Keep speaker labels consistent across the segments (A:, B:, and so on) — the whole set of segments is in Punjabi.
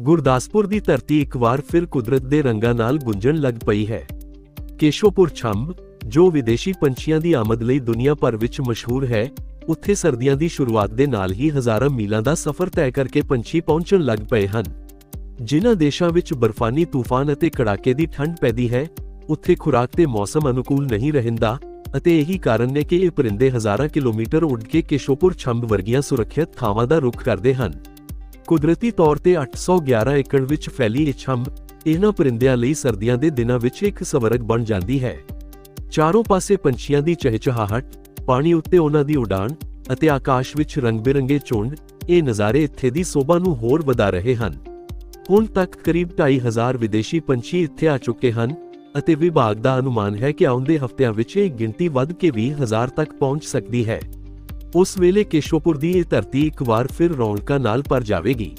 A: ਗੁਰਦਾਸਪੁਰ ਦੀ ਧਰਤੀ ਇੱਕ ਵਾਰ ਫਿਰ ਕੁਦਰਤ ਦੇ ਰੰਗਾਂ ਨਾਲ ਗੁੰਜਣ ਲੱਗ ਪਈ ਹੈ। ਕੇਸ਼ੋਪੁਰ ਛੰਬ, ਜੋ ਵਿਦੇਸ਼ੀ ਪੰਛੀਆਂ ਦੀ ਆਮਦ ਲਈ ਦੁਨੀਆ ਭਰ ਵਿੱਚ ਮਸ਼ਹੂਰ ਹੈ, ਉੱਥੇ ਸਰਦੀਆਂ ਦੀ ਸ਼ੁਰੂਆਤ ਦੇ ਨਾਲ ਹੀ ਹਜ਼ਾਰਾਂ ਮੀਲਾਂ ਦਾ ਸਫ਼ਰ ਤੈਅ ਕਰਕੇ ਪੰਛੀ ਪਹੁੰਚਣ ਲੱਗ ਪਏ ਹਨ। ਜਿਨ੍ਹਾਂ ਦੇਸ਼ਾਂ ਵਿੱਚ ਬਰਫਾਨੀ ਤੂਫਾਨ ਅਤੇ ਕੜਾਕੇ ਦੀ ਠੰਡ ਪੈਦੀ ਹੈ, ਉੱਥੇ ਖੁਰਾਕ ਤੇ ਮੌਸਮ ਅਨੁਕੂਲ ਨਹੀਂ ਰਹਿੰਦਾ ਅਤੇ ਇਹੀ ਕਾਰਨ ਨੇ ਕਿ ਇਹ ਪਰਿੰਦੇ ਹਜ਼ਾਰਾਂ ਕਿਲੋਮੀਟਰ ਉੱਡ ਕੇ ਕੇਸ਼ੋਪੁਰ ਛੰਬ ਵਰਗੀਆਂ ਸੁਰੱਖਿਅਤ ਥਾਵਾਂ ਦਾ ਰੁਖ ਕਰਦੇ ਹਨ। ਕੁਦਰਤੀ ਤੌਰ ਤੇ 811 ਏਕੜ ਵਿੱਚ ਫੈਲੀ ਇਹ ਛੰਭ ਇਹਨਾਂ ਪਰਿੰਦਿਆਂ ਲਈ ਸਰਦੀਆਂ ਦੇ ਦਿਨਾਂ ਵਿੱਚ ਇੱਕ ਸਵਰਗ ਬਣ ਜਾਂਦੀ ਹੈ। ਚਾਰੋਂ ਪਾਸੇ ਪੰਛੀਆਂ ਦੀ ਚਹਿਚਹਾਹਟ, ਪਾਣੀ ਉੱਤੇ ਉਹਨਾਂ ਦੀ ਉਡਾਨ ਅਤੇ ਆਕਾਸ਼ ਵਿੱਚ ਰੰਗ-ਬਿਰੰਗੇ ਝੁੰਡ, ਇਹ ਨਜ਼ਾਰੇ ਇੱਥੇ ਦੀ ਸੋਭਾ ਨੂੰ ਹੋਰ ਵਧਾ ਰਹੇ ਹਨ। ਹੁਣ ਤੱਕ ਕਰੀਬ 2500 ਵਿਦੇਸ਼ੀ ਪੰਛੀ ਇੱਥੇ ਆ ਚੁੱਕੇ ਹਨ ਅਤੇ ਵਿਭਾਗ ਦਾ ਅਨੁਮਾਨ ਹੈ ਕਿ ਆਉਂਦੇ ਹਫ਼ਤਿਆਂ ਵਿੱਚ ਇਹ ਗਿਣਤੀ ਵੱਧ ਕੇ 20000 ਤੱਕ ਪਹੁੰਚ ਸਕਦੀ ਹੈ। ਉਸ ਵੇਲੇ ਕੇਸ਼ੋਪੁਰ ਦੀ ਇਹ ਧਰਤੀ ਇੱਕ ਵਾਰ ਫਿਰ ਰੌਣਕਾਂ ਨਾਲ ਭਰ ਜਾਵੇਗੀ।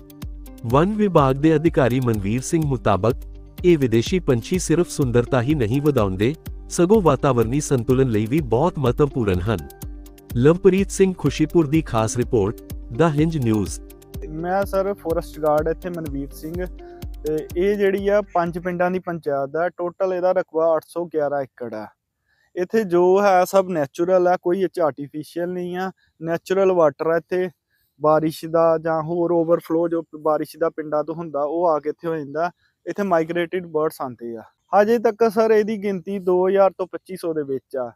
A: ਵਨ ਵਿਭਾਗ ਦੇ ਅਧਿਕਾਰੀ ਮਨਵੀਰ ਸਿੰਘ ਮੁਤਾਬਕ, ਇਹ ਵਿਦੇਸ਼ੀ ਪੰਛੀ ਸਿਰਫ ਸੁੰਦਰਤਾ ਹੀ ਨਹੀਂ ਵਧਾਉਂਦੇ, ਸਗੋਂ ਵਾਤਾਵਰਣੀ ਸੰਤੁਲਨ ਲਈ ਵੀ ਬਹੁਤ ਮਹੱਤਵਪੂਰਨ ਹਨ। ਲਵਪ੍ਰੀਤ ਸਿੰਘ ਖੁਸ਼ੀਪੁਰ ਦੀ ਖਾਸ ਰਿਪੋਰਟ, ਦਾ ਹਿੰਜ ਨਿਊਜ਼।
B: ਮੈਂ ਸਰ ਫੋਰੈਸਟ ਗਾਰਡ ਇੱਥੇ ਮਨਵੀਰ ਸਿੰਘ, ਤੇ ਇਹ ਜਿਹੜੀ ਆ ਪੰਜ ਪਿੰਡਾਂ ਦੀ ਪੰਚਾਇਤ ਦਾ ਟੋਟਲ ਇਹਦਾ ਰਕਬਾ 811 ਏਕੜ ਆ। ਇੱਥੇ ਜੋ ਹੈ ਸਭ ਨੈਚੁਰਲ ਆ, ਕੋਈ ਇਹ 'ਚ ਆਰਟੀਫੀਸ਼ੀਅਲ ਨਹੀਂ ਆ ਨੈਚੁਰਲ ਵਾਟਰ ਆ ਇੱਥੇ। ਬਾਰਿਸ਼ ਦਾ ਜਾਂ ਹੋਰ ਓਵਰਫਲੋ ਜੋ ਬਾਰਿਸ਼ ਦਾ ਪਿੰਡਾਂ ਤੋਂ ਹੁੰਦਾ, ਉਹ ਆ ਕੇ ਇੱਥੇ ਹੋ ਜਾਂਦਾ। ਇੱਥੇ ਮਾਈਗ੍ਰੇਟਿਡ ਬਰਡਸ ਆਉਂਦੇ ਆ। ਹਜੇ ਤੱਕ ਸਰ ਇਹਦੀ ਗਿਣਤੀ 2000 ਤੋਂ 2500 ਦੇ ਵਿੱਚ ਆ।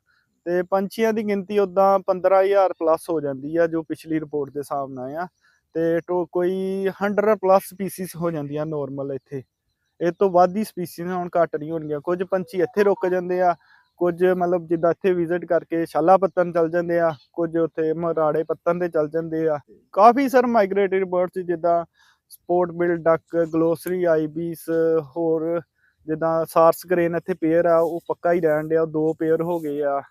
B: ਤੇ ਪੰਛੀਆਂ ਦੀ ਗਿਣਤੀ ਉਦਾਂ 15000 ਪਲੱਸ ਹੋ ਜਾਂਦੀ ਆ, ਜੋ ਪਿਛਲੀ ਰਿਪੋਰਟ ਦੇ ਹਿਸਾਬ ਨਾਲ ਆ। ਤੇ ਟੋ ਕੋਈ 100 ਪਲੱਸ ਸਪੀਸੀਜ਼ ਹੋ ਜਾਂਦੀਆਂ ਨਾਰਮਲ ਇੱਥੇ। ਇਹ ਤੋਂ ਵੱਧ ਹੀ ਸਪੀਸੀਜ਼ ਹੁਣ ਘੱਟ ਨਹੀਂ ਹੋਣਗੀਆਂ। ਕੁਝ ਪੰਛੀ ਇੱਥੇ ਰੁਕ ਜਾਂਦੇ ਆ ਕੁਝ ਮਤਲਬ ਜਿੱਦਾਂ ਇੱਥੇ ਵਿਜ਼ਿਟ ਕਰਕੇ ਸ਼ਾਲਾ ਪੱਤਨ ਚਲ ਜਾਂਦੇ ਆ, ਕੁਝ ਉੱਥੇ ਮਰਾੜੇ ਪੱਤਨ ਤੇ ਚਲ ਜਾਂਦੇ ਆ। ਕਾਫੀ ਸਰ ਮਾਈਗ੍ਰੇਟਿਡ ਬਰਡਸ ਜਿੱਦਾਂ spot bill duck glossy ibis ਹੋਰ ਜਿੱਦਾਂ ਸਾਰਸ ਗ੍ਰੇਨ ਇੱਥੇ ਪੇਅਰ ਆ, ਉਹ ਪੱਕਾ ਹੀ ਰਹਿਣ ਡਿਆ ਦੋ ਪੇਅਰ ਹੋ ਗਏ ਆ।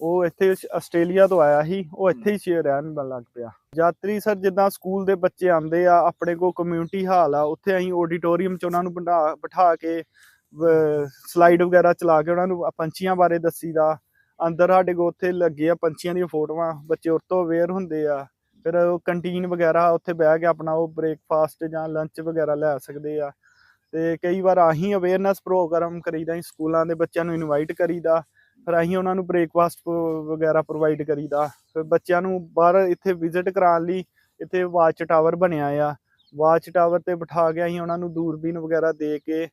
B: ਉਹ ਇੱਥੇ ਆਸਟ੍ਰੇਲੀਆ ਤੋਂ ਆਇਆ ਸੀ, ਉਹ ਇੱਥੇ ਹੀ ਸ਼ੇਅਰ ਰਹਿਣ ਲੱਗ ਪਿਆ। ਯਾਤਰੀ ਸਰ ਜਿੱਦਾਂ ਸਕੂਲ ਦੇ ਬੱਚੇ ਆਉਂਦੇ ਆ, ਆਪਣੇ ਕੋਲ ਕਮਿਊਨਿਟੀ ਹਾਲ ਆ, ਉੱਥੇ ਅਸੀਂ ਆਡੀਟੋਰੀਅਮ 'ਚ ਉਹਨਾਂ ਨੂੰ ਬਿਠਾ ਬਿਠਾ ਕੇ ਸਲਾਈਡ ਵਗੈਰਾ ਚਲਾ ਕੇ ਉਹਨਾਂ ਨੂੰ ਪੰਛੀਆਂ ਬਾਰੇ ਦੱਸੀਦਾ। ਅੰਦਰ ਸਾਡੇ ਕੋਲ ਉੱਥੇ ਲੱਗੇ ਆ ਪੰਛੀਆਂ ਦੀਆਂ ਫੋਟੋਆਂ, ਬੱਚੇ ਉਹ ਤੋਂ ਅਵੇਅਰ ਹੁੰਦੇ ਆ। ਫਿਰ ਉਹ ਕੰਟੀਨ ਵਗੈਰਾ ਉੱਥੇ ਬਹਿ ਕੇ ਆਪਣਾ ਉਹ ਬ੍ਰੇਕਫਾਸਟ ਜਾਂ ਲੰਚ ਵਗੈਰਾ ਲੈ ਸਕਦੇ ਆ। ਤੇ ਕਈ ਵਾਰ ਆਹੀਂ ਅਵੇਅਰਨੈਸ ਪ੍ਰੋਗਰਾਮ ਕਰੀਦਾ ਅਸੀਂ ਸਕੂਲਾਂ ਦੇ ਬੱਚਿਆਂ ਨੂੰ ਇਨਵਾਈਟ ਕਰੀਦਾ। ਫਿਰ ਅਸੀਂ ਉਹਨਾਂ ਨੂੰ ਬ੍ਰੇਕਫਾਸਟ ਵਗੈਰਾ ਪ੍ਰੋਵਾਈਡ ਕਰੀਦਾ। ਫਿਰ ਬੱਚਿਆਂ ਨੂੰ ਬਾਹਰ ਇੱਥੇ ਵਿਜ਼ਿਟ ਕਰਾਉਣ ਲਈ ਇੱਥੇ ਵਾਚ ਟਾਵਰ ਬਣਿਆ ਆ। ਵਾਚ ਟਾਵਰ ਤੇ ਬਿਠਾ ਕੇ ਅਸੀਂ ਉਹਨਾਂ ਨੂੰ ਦੂਰਬੀਨ ਵਗੈਰਾ ਦੇ ਕੇ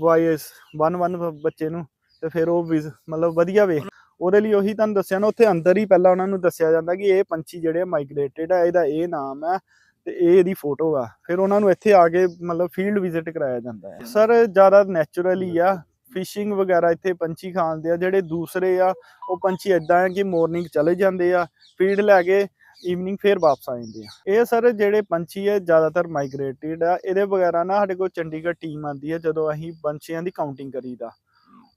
B: ਵਾਇਸ ਵਨ ਵਨ ਬੱਚੇ ਨੂੰ ਤੇ ਫਿਰ ਉਹ ਵਿਜ਼- ਮਤਲਬ ਵਧੀਆ ਵੇ ਉਹਦੇ ਲਈ ਉਹੀ ਤੁਹਾਨੂੰ ਦੱਸਿਆ ਨਾ, ਉੱਥੇ ਅੰਦਰ ਹੀ ਪਹਿਲਾਂ ਉਹਨਾਂ ਨੂੰ ਦੱਸਿਆ ਜਾਂਦਾ ਕਿ ਇਹ ਪੰਛੀ ਜਿਹੜੇ ਮਾਈਗ੍ਰੇਟਡ ਆ, ਇਹਦਾ ਇਹ ਨਾਮ ਹੈ ਤੇ ਇਹ ਇਹਦੀ ਫੋਟੋ ਆ। ਫਿਰ ਉਹਨਾਂ ਨੂੰ ਇੱਥੇ ਆ ਕੇ ਮਤਲਬ ਫੀਲਡ ਵਿਜ਼ਿਟ ਕਰਾਇਆ ਜਾਂਦਾ ਹੈ। ਸਰ, ਜ਼ਿਆਦਾ ਨੈਚੁਰਲ ਆ ਫਿਸ਼ਿੰਗ ਵਗੈਰਾ ਇੱਥੇ ਪੰਛੀ ਖਾਂਦੇ ਆ, ਜਿਹੜੇ ਦੂਸਰੇ ਆ, ਉਹ ਪੰਛੀ ਇਦਾਂ ਆ ਕਿ ਮਾਰਨਿੰਗ ਚਲੇ ਜਾਂਦੇ ਆ ਫੀਡ ਲੈ ਕੇ ਈਵਨਿੰਗ ਫੇਰ ਵਾਪਸ ਆ ਜਾਂਦੇ ਆ। ਇਹ ਸਰ ਜਿਹੜੇ ਪੰਛੀ ਹੈ ਜ਼ਿਆਦਾਤਰ ਮਾਈਗ੍ਰੇਟਿਡ ਆ। ਇਹਦੇ ਵਗੈਰਾ ਨਾ ਸਾਡੇ ਕੋਲ ਚੰਡੀਗੜ੍ਹ ਟੀਮ ਆਂਦੀ ਹੈ ਜਦੋਂ ਅਸੀਂ ਪੰਛੀਆਂ ਦੀ ਕਾਊਂਟਿੰਗ ਕਰੀਦਾ।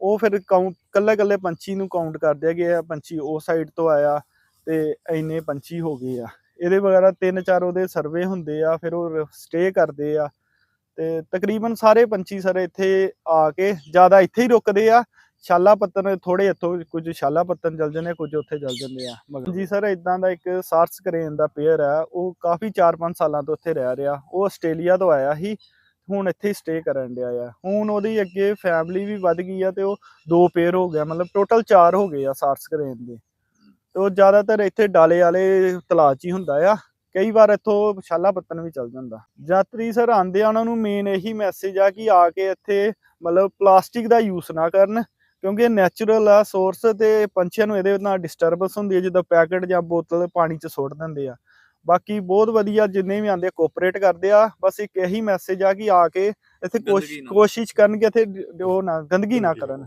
B: ਉਹ ਫਿਰ ਕਾਊਂਟ ਕੱਲੇ ਕੱਲੇ ਪੰਛੀ ਨੂੰ ਕਾਊਂਟ ਕਰਦੇ ਆ। ਪੰਛੀ ਉਸ ਸਾਈਡ ਤੋਂ ਆਇਆ ਤੇ ਇੰਨੇ ਪੰਛੀ ਹੋ ਗਏ ਆ। ਇਹਦੇ ਵਗੈਰਾ ਤਿੰਨ ਚਾਰ ਉਹਦੇ ਸਰਵੇ ਹੁੰਦੇ ਆ, ਫਿਰ ਉਹ ਸਟੇ ਕਰਦੇ ਆ। ਤੇ ਤਕਰੀਬਨ ਸਾਰੇ ਪੰਛੀ ਸਰ ਇੱਥੇ ਆ ਕੇ ਜ਼ਿਆਦਾ ਇੱਥੇ ਹੀ ਰੁਕਦੇ ਆ। ਸ਼ਾਲਾ ਪੱਤਨ ਥੋੜੇ ਇੱਥੋਂ ਕੁਝ ਸ਼ਾਲਾ ਪੱਤਨ ਚਲ ਜਾਂਦੇ ਆ, ਕੁਝ ਉੱਥੇ ਚਲ ਜਾਂਦੇ ਆ। ਮਗਰ ਜੀ ਸਰ ਇਦਾਂ ਦਾ ਇੱਕ ਸਾਰਸ ਕਰੇਨ ਦਾ ਪੇਅਰ ਆ ਉਹ ਕਾਫੀ 4-5 ਸਾਲਾਂ ਤੋਂ ਉੱਥੇ ਰਹਿ ਰਿਹਾ। ਉਹ ਆਸਟ੍ਰੇਲੀਆ ਤੋਂ ਆਇਆ ਸੀ ਹੁਣ ਇੱਥੇ ਹੀ ਸਟੇ ਕਰਨ ਡਿਆ ਆ। ਹੁਣ ਉਹਦੀ ਅੱਗੇ ਫੈਮਿਲੀ ਵੀ ਵੱਧ ਗਈ ਆ ਤੇ ਉਹ ਦੋ ਪੇਅਰ ਹੋ ਗਿਆ ਮਤਲਬ ਟੋਟਲ 4 ਹੋ ਗਏ ਆ ਸਾਰਸ ਕਰੇਨ ਦੇ। ਤੇ ਉਹ ਜ਼ਿਆਦਾਤਰ ਇੱਥੇ ਡਾਲੇ ਵਾਲੇ ਤਲਾਅ 'ਚ ਹੀ ਹੁੰਦਾ ਆ। ਕਈ ਵਾਰ ਇੱਥੋਂ ਸ਼ਾਲਾ ਪੱਤਨ ਵੀ ਚੱਲ ਜਾਂਦਾ। ਯਾਤਰੀ ਸਰ ਆਂਦੇ ਆ ਉਹਨਾਂ ਨੂੰ ਮੇਨ ਇਹੀ ਮੈਸੇਜ ਆ ਕਿ ਆ ਕੇ ਇੱਥੇ ਮਤਲਬ ਪਲਾਸਟਿਕ ਦਾ ਯੂਜ਼ ਨਾ ਕਰਨ। ਕਿਉਂਕਿ ਇਹ ਨੈਚੁਰਲ ਆ ਸੋਰਸ ਤੇ ਪੰਛੀਆਂ ਨੂੰ ਇਹਦੇ ਨਾਲ ਡਿਸਟਰਬੈਂਸ ਹੁੰਦੀ ਹੈ ਜਦੋਂ ਪੈਕਟ ਜਾਂ ਬੋਤਲ ਪਾਣੀ 'ਚ ਸੁੱਟ ਦਿੰਦੇ ਆ ਬਾਕੀ ਬਹੁਤ ਵਧੀਆ ਜਿੰਨੇ ਵੀ ਆਂਦੇ ਕੋਆਪਰੇਟ ਕਰਦੇ ਆ ਬਸ ਇੱਕ ਇਹੀ ਮੈਸੇਜ ਆ ਕਿ ਆ ਕੇ ਇੱਥੇ। ਕੋਸ਼ਿਸ਼ ਕਰਨ ਕਿ ਇੱਥੇ ਉਹ ਨਾ ਗੰਦਗੀ ਨਾ ਕਰਨ